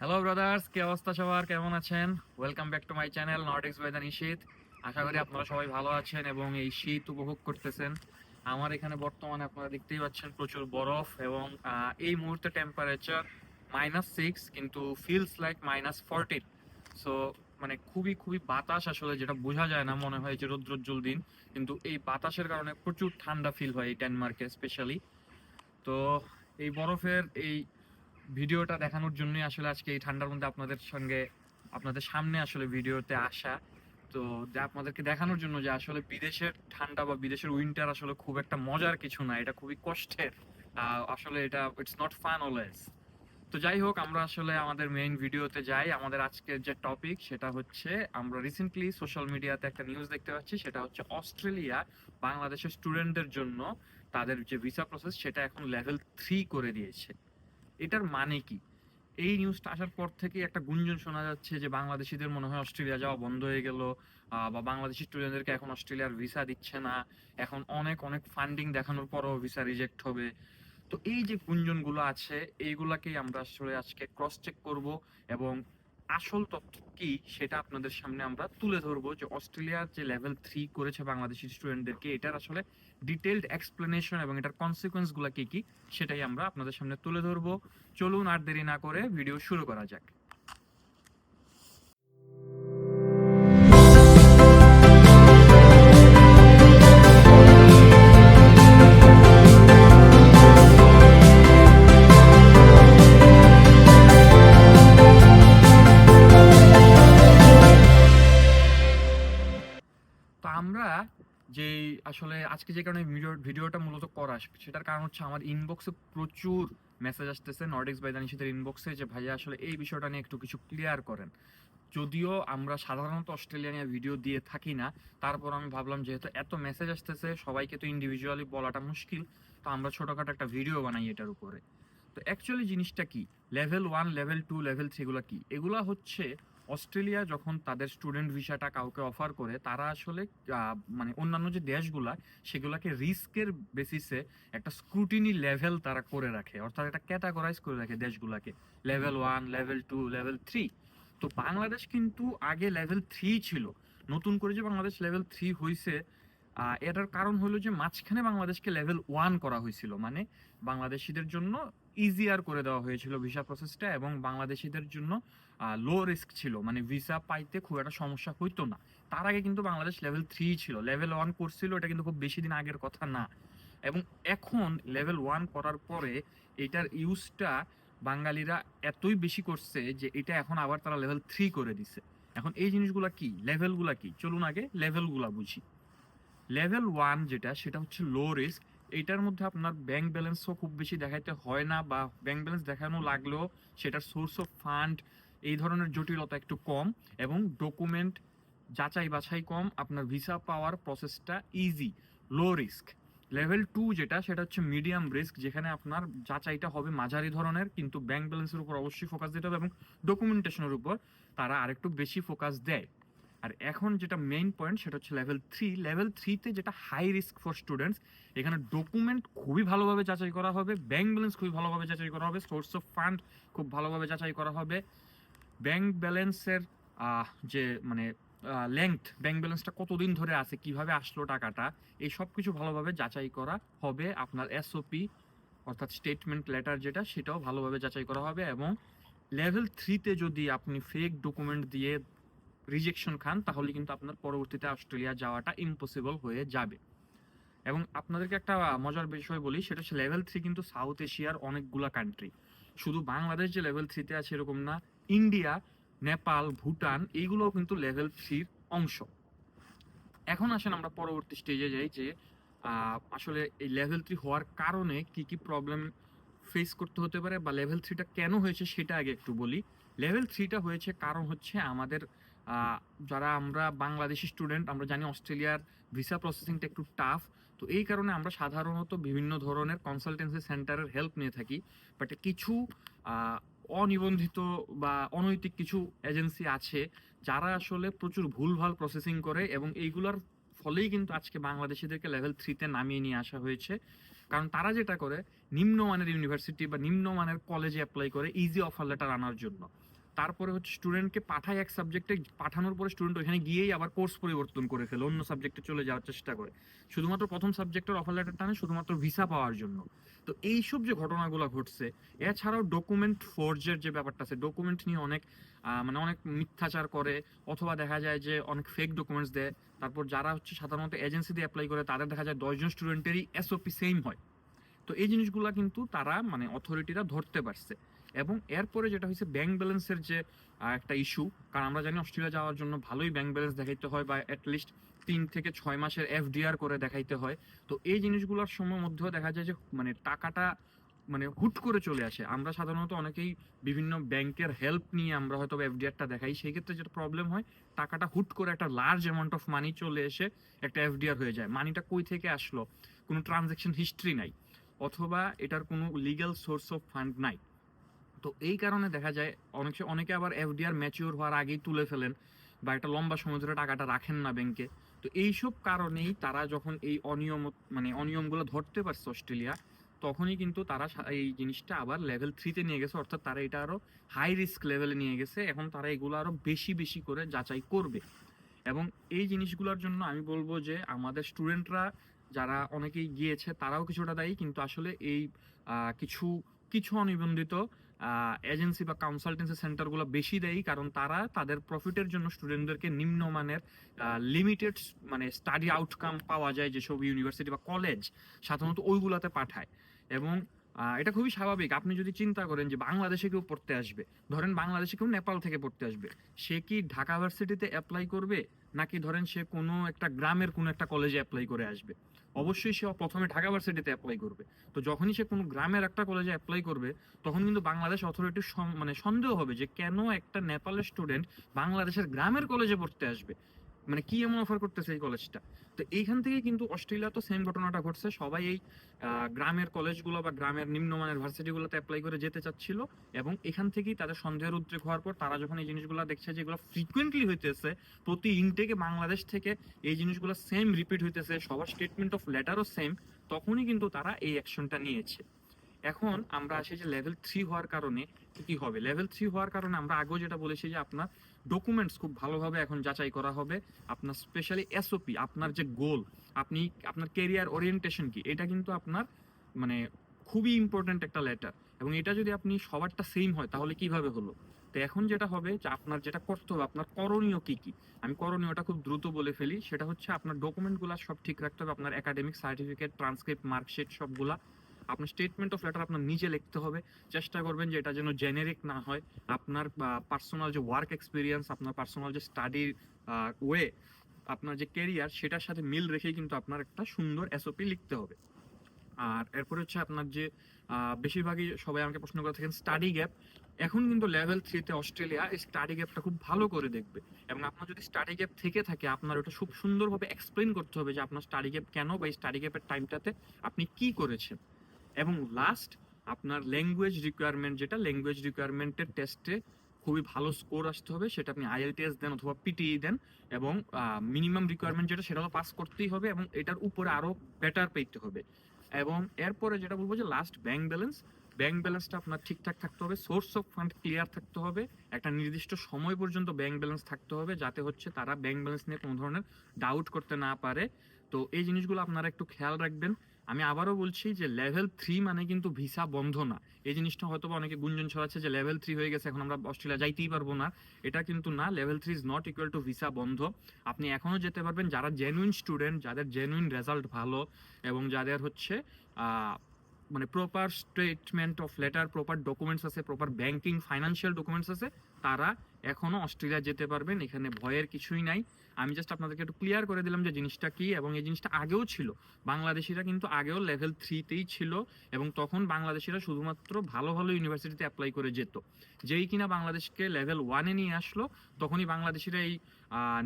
Hello brothers কি অবস্থা সবার? কেমন আছেন? Welcome back to my channel Nordics by the Nishit আশা করি আপনারা সবাই ভালো আছেন এবং এই শীত উপভোগ করতেছেন। আমার এখানে বর্তমানে আপনারা দেখতেই পাচ্ছেন প্রচুর বরফ এবং এই মুহূর্তে টেম্পারেচার মাইনাস সিক্স কিন্তু feels like minus fourteen so মানে খুবই খুবই বাতাস আসলে যেটা বোঝা যায় না, মনে হয় যে রৌদ্রোজ্জ্বল দিন। কিন্তু এই বাতাসের কারণে প্রচুর ঠান্ডা ফিল হয় এই ডেনমার্কে স্পেশালি তো এই বরফের এই ভিডিওটা দেখানোর জন্যই আসলে আজকে এই ঠান্ডার মধ্যে আপনাদের সঙ্গে, আপনাদের সামনে আসলে ভিডিওতে আসা। তো আপনাদেরকে দেখানোর জন্য যে আসলে বিদেশের ঠান্ডা বা বিদেশের উইন্টার আসলে খুব একটা মজার কিছু না, এটা খুবই কষ্টের। আসলে এটা ইটস নট ফান অলওয়েজ তো যাই হোক, আমরা আসলে আমাদের মেইন ভিডিওতে যাই। আমাদের আজকের যে টপিক সেটা হচ্ছে আমরা রিসেন্টলি সোশ্যাল মিডিয়াতে একটা নিউজ দেখতে পাচ্ছি, সেটা হচ্ছে অস্ট্রেলিয়া বাংলাদেশের স্টুডেন্টদের জন্য তাদের যে ভিসা প্রসেস সেটা এখন লেভেল থ্রি করে দিয়েছে। এটার মানে কি? এই নিউজটা আসার পর থেকে একটা গুঞ্জন শোনা যাচ্ছে যে বাংলাদেশিদের মনে হয় অস্ট্রেলিয়া যাওয়া বন্ধ হয়ে গেল বা বাংলাদেশি স্টুডেন্টদেরকে এখন অস্ট্রেলিয়ার ভিসা দিচ্ছে না। এখন অনেক অনেক ফান্ডিং দেখানোর পরও ভিসা রিজেক্ট হবে। তো এই যে গুঞ্জনগুলো আছে, এইগুলাকেই আমরা আসলে আজকে ক্রস চেক করব এবং আসল তথ্য কি সেটা আপনাদের সামনে আমরা তুলে ধরবো যে অস্ট্রেলিয়ার যে লেভেল থ্রি করেছে বাংলাদেশি স্টুডেন্টদেরকে এটার আসলে ডিটেলড এক্সপ্লেনেশন এবং এটার কনসিকোয়েন্সগুলো গুলা কী কি সেটাই আমরা আপনাদের সামনে তুলে ধরবো। চলুন আর দেরি না করে ভিডিও শুরু করা যাক। আজকে যে কারণে ভিডিও ভিডিওটা মূলত করা সেটার কারণ হচ্ছে আমার ইনবক্সে প্রচুর মেসেজ আসতেছে নর্ডিক্স বাই দানিশিদের ইনবক্সে যে ভাইয়া আসলে এই বিষয়টা নিয়ে একটু কিছু ক্লিয়ার করেন। যদিও আমরা সাধারণত অস্ট্রেলিয়া ভিডিও দিয়ে থাকি না, তারপর আমি ভাবলাম যেহেতু এত মেসেজ আসতেছে, সবাইকে তো ইন্ডিভিজুয়ালি বলাটা মুশকিল, তো আমরা ছোটোখাটো একটা ভিডিও বানাই এটার উপরে। তো অ্যাকচুয়ালি জিনিসটা কি? Level one level two level three এগুলো কি? এগুলা হচ্ছে অস্ট্রেলিয়া যখন তাদের স্টুডেন্ট ভিসাটা কাউকে অফার করে তারা আসলে মানে অন্যান্য যে দেশগুলা সেগুলোকে রিস্কের বেসিসে একটা স্ক্রুটিনি লেভেল তারা করে রাখে। অর্থাৎ একটা ক্যাটাগরাইজ করে রাখে দেশগুলাকে। Level one level two level three তো বাংলাদেশ কিন্তু আগে লেভেল থ্রি ছিল। নতুন করে যে বাংলাদেশ লেভেল থ্রি হয়েছে এটার কারণ হলো যে মাঝখানে বাংলাদেশকে লেভেল ওয়ান করা হয়েছিল মানে বাংলাদেশিদের জন্য ইজিয়ার করে দেওয়া হয়েছিল ভিসা প্রসেসটা এবং বাংলাদেশিদের জন্য লো রিস্ক ছিল। মানে ভিসা পাইতে খুব একটা সমস্যা হইতো না। তার আগে কিন্তু বাংলাদেশ লেভেল থ্রি ছিল। লেভেল ওয়ান করছিল এটা কিন্তু খুব বেশি দিন আগের কথা না। এবং এখন লেভেল ওয়ান করার পরে এটার ইউজটা বাঙালিরা এতই বেশি করছে যে এটা এখন আবার তারা লেভেল থ্রি করে দিছে। এখন এই জিনিসগুলা কি? লেভেলগুলা কি? চলুন আগে লেভেলগুলা বুঝি। লেভেল ওয়ান যেটা, সেটা হচ্ছে লো রিস্ক এইটার মধ্যে আপনার ব্যাংক ব্যালেন্সও খুব বেশি দেখাইতে হয় না বা ব্যাংক ব্যালেন্স দেখানো লাগলেও সেটার সোর্স অফ ফান্ড এই ধরনের জটিলতা একটু কম এবং ডকুমেন্ট যাচাই বাছাই কম, আপনার ভিসা পাওয়ার প্রসেসটা easy low risk level two যেটা, সেটা হচ্ছে মিডিয়াম রিস্ক যেখানে আপনার যাচাইটা হবে মাঝারি ধরনের, কিন্তু ব্যাংক ব্যালেন্সের উপর অবশ্যই ফোকাস দিতে হবে এবং ডকুমেন্টেশনের উপর তারা আরেকটু বেশি ফোকাস দেয়। আর এখন যেটা মেইন পয়েন্ট সেটা হচ্ছে লেভেল থ্রি লেভেল থ্রিতে যেটা হাই রিস্ক ফর স্টুডেন্টস এখানে ডকুমেন্ট খুবই ভালোভাবে যাচাই করা হবে ব্যাংক ব্যালেন্স খুবই ভালোভাবে যাচাই করা হবে সোর্স অফ ফান্ড খুব ভালোভাবে যাচাই করা হবে। ব্যাংক ব্যালেন্সের যে মানে লেংথ ব্যাংক ব্যালেন্সটা কতদিন ধরে আছে, কীভাবে আসলো টাকাটা, এই সব কিছু ভালোভাবে যাচাই করা হবে আপনার এসওপি অর্থাৎ স্টেটমেন্ট লেটার যেটা, সেটাও ভালোভাবে যাচাই করা হবে এবং লেভেল থ্রিতে যদি আপনি ফেক ডকুমেন্ট দিয়ে রিজেকশন খান, তাহলে কিন্তু আপনার পরবর্তীতে অস্ট্রেলিয়া যাওয়াটা ইম্পসিবল হয়ে যাবে। এবং আপনাদেরকে একটা মজার বিষয় বলি, সেটা হচ্ছে লেভেল থ্রি কিন্তু সাউথ এশিয়ার অনেকগুলা কান্ট্রি শুধু বাংলাদেশ যে লেভেল থ্রিতে আছে এরকম না ইন্ডিয়া নেপাল ভুটান এইগুলোও কিন্তু লেভেল থ্রির অংশ। এখন আসেন আমরা পরবর্তী স্টেজে যাই যে আসলে এই লেভেল থ্রি হওয়ার কারণে কি কি প্রবলেম ফেস করতে হতে পারে বা লেভেল থ্রিটা কেন হয়েছে সেটা আগে একটু বলি। লেভেল থ্রিটা হয়েছে কারণ হচ্ছে আমাদের যারা আমরা বাংলাদেশি স্টুডেন্ট আমরা জানি অস্ট্রেলিয়ার ভিসা প্রসেসিংটা একটু টাফ তো এই কারণে আমরা সাধারণত বিভিন্ন ধরনের কনসালটেন্সি সেন্টারের হেল্প নিয়ে থাকি। বাট কিছু অনিবন্ধিত বা অনৈতিক কিছু এজেন্সি আছে, যারা আসলে প্রচুর ভুলভাল প্রসেসিং করে এবং এইগুলোর ফলেই কিন্তু আজকে বাংলাদেশিদেরকে লেভেল থ্রিতে নামিয়ে নিয়ে আসা হয়েছে। কারণ তারা যেটা করে, নিম্নমানের ইউনিভার্সিটি বা নিম্নমানের কলেজে অ্যাপ্লাই করে ইজি অফার লেটার আনার জন্য। তারপরে হচ্ছে স্টুডেন্টকে পাঠায় এক সাবজেক্টে পাঠানোর পরে স্টুডেন্ট ওখানে গিয়েই আবার কোর্স পরিবর্তন করে ফেলে, অন্য সাবজেক্টে চলে যাওয়ার চেষ্টা করে। শুধুমাত্র প্রথম সাবজেক্টের অফার লেটার টানে শুধুমাত্র ভিসা পাওয়ার জন্য। তো এইসব যে ঘটনাগুলো ঘটছে, এছাড়াও ডকুমেন্ট ফোর্জের যে ব্যাপারটা আছে ডকুমেন্ট নিয়ে অনেক মানে অনেক মিথ্যাচার করে, অথবা দেখা যায় যে অনেক ফেক ডকুমেন্টস দেয়। তারপর যারা হচ্ছে সাধারণত এজেন্সি দিয়ে অ্যাপ্লাই করে, তাদের দেখা যায় দশজন স্টুডেন্টেরই এসওপি সেম হয়। তো এই জিনিসগুলো কিন্তু তারা মানে অথরিটিরা ধরতে পারছে। এবং এরপরে যেটা হয়েছে ব্যাংক ব্যালেন্সের যে একটা ইস্যু কারণ আমরা জানি অস্ট্রেলিয়া যাওয়ার জন্য ভালোই ব্যাংক ব্যালেন্স দেখাইতে হয় বা অ্যাটলিস্ট তিন থেকে ছয় মাসের এফডিআর করে দেখাইতে হয়। তো এই জিনিসগুলোর সময় মধ্যেও দেখা যায় যে মানে টাকাটা মানে হুট করে চলে আসে। আমরা সাধারণত অনেকেই বিভিন্ন ব্যাংকের হেল্প নিয়ে আমরা হয়তো এফডিআরটা দেখাই। সেই ক্ষেত্রে যেটা প্রবলেম হয়, টাকাটা হুট করে একটা লার্জ অ্যামাউন্ট অফ মানি চলে এসে একটা এফডিআর হয়ে যায়। মানিটা কই থেকে আসলো? কোনো ট্রানজ্যাকশন হিস্ট্রি নাই। অথবা এটার কোনো লিগ্যাল সোর্স অফ ফান্ড নাই। তো এই কারণে দেখা যায়, অনেক অনেকে আবার এফডিআর ম্যাচিওর হওয়ার আগেই তুলে ফেলেন বা একটা লম্বা সময় ধরে টাকাটা রাখেন না ব্যাংকে তো এইসব কারণেই তারা যখন এই অনিয়ম মানে অনিয়মগুলো ধরতে পারছে অস্ট্রেলিয়া, তখনই কিন্তু তারা এই জিনিসটা আবার লেভেল থ্রিতে নিয়ে গেছে। অর্থাৎ তারা এটা আরও হাই রিস্ক লেভেলে নিয়ে গেছে। এখন তারা এগুলো আরও বেশি বেশি করে যাচাই করবে। এবং এই জিনিসগুলোর জন্য আমি বলব যে আমাদের স্টুডেন্টরা যারা অনেকেই গিয়েছে, তারাও কিছুটা দায়ী। কিন্তু আসলে এই কিছু কিছু অনিবন্ধিত এজেন্সি বা কনসালটেন্সি সেন্টারগুলো বেশি দেয় কারণ তারা তাদের প্রফিটের জন্য স্টুডেন্টদেরকে নিম্নমানের লিমিটেড মানে স্টাডি আউটকাম পাওয়া যায় যেসব ইউনিভার্সিটি বা কলেজ সাধারণত ওইগুলাতে পাঠায়। এবং এটা খুবই স্বাভাবিক। আপনি যদি চিন্তা করেন যে বাংলাদেশে কেউ পড়তে আসবে, ধরেন বাংলাদেশে কেউ নেপাল থেকে পড়তে আসবে, সে কি ঢাকা ভার্সিটিতে অ্যাপ্লাই করবে? নাকি ধরেন সে কোনো একটা গ্রামের কোনো একটা কলেজে অ্যাপ্লাই করে আসবে? অবশ্যই সে প্রথমে ঢাকা ভার্সিটিতে অ্যাপ্লাই করবে। তো যখনই সে কোনো গ্রামের একটা কলেজে অ্যাপ্লাই করবে, তখন কিন্তু বাংলাদেশ অথরিটির মানে সন্দেহ হবে যে কেন একটা নেপালের স্টুডেন্ট বাংলাদেশের গ্রামের কলেজে পড়তে আসবে। মানে কি এমন অফার করতেছে এই কলেজটা তো এইখান থেকে কিন্তু অস্ট্রেলিয়া তো সেম ঘটনাটা ঘটছে। সবাই এই গ্রামের কলেজগুলো বা গ্রামের নিম্নমানের ভার্সিটিগুলোতে অ্যাপ্লাই করে যেতে চাচ্ছিল এবং এখান থেকেই তাদের সন্দেহের উদ্রেক হওয়ার পর তারা যখন এই জিনিসগুলো দেখছে যেগুলো ফ্রিকুয়েন্টলি হইতেছে, প্রতি ইনটেকে বাংলাদেশ থেকে এই জিনিসগুলো সেম রিপিট হইতেছে, সবার স্টেটমেন্ট অফ লেটারও সেম তখনই কিন্তু তারা এই অ্যাকশনটা নিয়েছে। এখন আমরা আসি যে লেভেল থ্রি হওয়ার কারণে কি হবে? লেভেল থ্রি হওয়ার কারণে আমরা আগেও যেটা বলেছি যে আপনার ডকুমেন্টস খুব ভালোভাবে এখন যাচাই করা হবে। আপনার স্পেশালি এসওপি আপনার যে গোল আপনি আপনার কেরিয়ার ওরিয়েন্টেশন কি, এটা কিন্তু আপনার মানে খুবই ইম্পর্ট্যান্ট একটা লেটার এবং এটা যদি আপনি সবারটা সেম হয়, তাহলে কীভাবে হলো? তো এখন যেটা হবে যে আপনার যেটা করতে হবে, আপনার করণীয় কি কি? আমি করণীয়টা খুব দ্রুত বলে ফেলি, সেটা হচ্ছে আপনার ডকুমেন্টগুলো সব ঠিক রাখতে হবে, আপনার একাডেমিক সার্টিফিকেট ট্রান্সক্রিপ্ট মার্কশিট সবগুলা। আপনার স্টেটমেন্ট অফ লেটার আপনার নিজে লিখতে হবে। চেষ্টা করবেন যে এটা যেন জেনেরিক না হয়। আপনার পার্সোনাল যে ওয়ার্ক এক্সপিরিয়েন্স আপনার পার্সোনাল যে স্টাডির ওয়ে আপনার যে কেরিয়ার সেটার সাথে মিল রেখেই কিন্তু আপনার একটা সুন্দর এসওপি লিখতে হবে। আর এরপরে হচ্ছে আপনার যে বেশিরভাগই সবাই আমাকে প্রশ্ন করে থাকেন স্টাডি গ্যাপ এখন কিন্তু লেভেল থ্রিতে অস্ট্রেলিয়া এই স্টাডি গ্যাপটা খুব ভালো করে দেখবে। এবং আপনার যদি স্টাডি গ্যাপ থেকে থাকে, আপনার ওটা খুব সুন্দরভাবে এক্সপ্লেন করতে হবে যে আপনার স্টাডি গ্যাপ কেন বা এই স্টাডি গ্যাপের টাইমটাতে আপনি কি করেছেন। এবং লাস্ট আপনার ল্যাঙ্গুয়েজ রিকোয়ারমেন্ট যেটা ল্যাঙ্গুয়েজ রিকোয়ারমেন্টের টেস্টে খুবই ভালো স্কোর আসতে হবে, সেটা আপনি আইএলটিএস দেন অথবা পিটিই দেন এবং মিনিমাম রিকোয়ারমেন্ট যেটা সেটা তো পাস করতেই হবে এবং এটার উপরে আরও বেটার পেতে হবে। এবং এরপরে যেটা বলব যে লাস্ট ব্যাংক ব্যালেন্স ব্যাংক ব্যালেন্সটা আপনার ঠিকঠাক থাকতে হবে সোর্স অফ ফান্ড ক্লিয়ার থাকতে হবে, একটা নির্দিষ্ট সময় পর্যন্ত ব্যাংক ব্যালেন্স থাকতে হবে, যাতে হচ্ছে তারা ব্যাংক ব্যালেন্স নিয়ে কোনো ধরনের ডাউট করতে না পারে। তো এই জিনিসগুলো আপনারা একটু খেয়াল রাখবেন। আমি আবারও বলছি যে লেভেল থ্রি মানে কিন্তু ভিসা বন্ধ না। এই জিনিসটা হয়তো বা অনেকে গুঞ্জন ছড়াচ্ছে যে লেভেল থ্রি হয়ে গেছে, এখন আমরা অস্ট্রেলিয়া যাইতেই পারব না। এটা কিন্তু না level three is not equal to visa বন্ধ। আপনি এখনও যেতে পারবেন, যারা জেনুইন স্টুডেন্ট যাদের জেনুইন রেজাল্ট ভালো এবং যাদের হচ্ছে মানে proper statement of letter proper documents আছে প্রপার ব্যাংকিং ফাইন্যান্সিয়াল ডকুমেন্টস আছে তারা এখনও অস্ট্রেলিয়া যেতে পারবেন, এখানে ভয়ের কিছুই নাই। আমি জাস্ট আপনাদেরকে একটু ক্লিয়ার করে দিলাম যে জিনিসটা কি এবং এই জিনিসটা আগেও ছিল। বাংলাদেশিরা কিন্তু আগেও লেভেল থ্রিতেই ছিল এবং তখন বাংলাদেশিরা শুধুমাত্র ভালো ভালো ইউনিভার্সিটিতে অ্যাপ্লাই করে যেত। যেই কিনা বাংলাদেশকে লেভেল ওয়ানে নিয়ে আসলো, তখনই বাংলাদেশিরা এই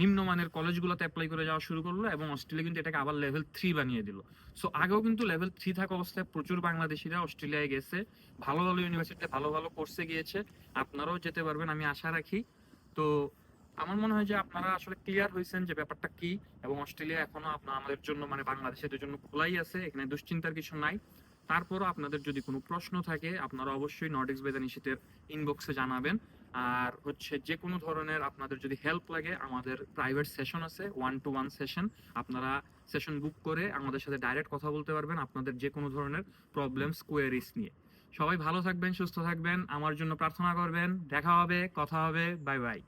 নিম্নমানের কলেজগুলোতে অ্যাপ্লাই করে যাওয়া শুরু করল এবং অস্ট্রেলিয়া কিন্তু এটাকে আবার লেভেল থ্রি বানিয়ে দিল। সো আগেও কিন্তু লেভেল থ্রি থাকা অবস্থায় প্রচুর বাংলাদেশিরা অস্ট্রেলিয়ায় গেছে, ভালো ভালো ইউনিভার্সিটিতে ভালো ভালো কোর্সে গিয়েছে। আপনারাও যেতে পারবেন, আমি আমি আশা রাখি। তো আমার মনে হয় যে আপনারা আসলে ক্লিয়ার হয়েছেন যে ব্যাপারটা কি এবং অস্ট্রেলিয়া এখনও আপনার আমাদের জন্য মানে বাংলাদেশের জন্য খোলাই আছে, এখানে দুশ্চিন্তার কিছু নাই। তারপরও আপনাদের যদি কোনো প্রশ্ন থাকে, আপনারা অবশ্যই নর্ডিক্স বেদানি শীতের ইনবক্সে জানাবেন। আর হচ্ছে যে কোনো ধরনের আপনাদের যদি হেল্প লাগে, আমাদের প্রাইভেট সেশন আছে ওয়ান টু ওয়ান সেশন আপনারা সেশন বুক করে আমাদের সাথে ডাইরেক্ট কথা বলতে পারবেন আপনাদের যে কোনো ধরনের প্রবলেমস কোয়ারিস নিয়ে। সবাই ভালো থাকবেন, সুস্থ থাকবেন। আমার জন্য প্রার্থনা করবেন। দেখা হবে, কথা হবে। Bye bye.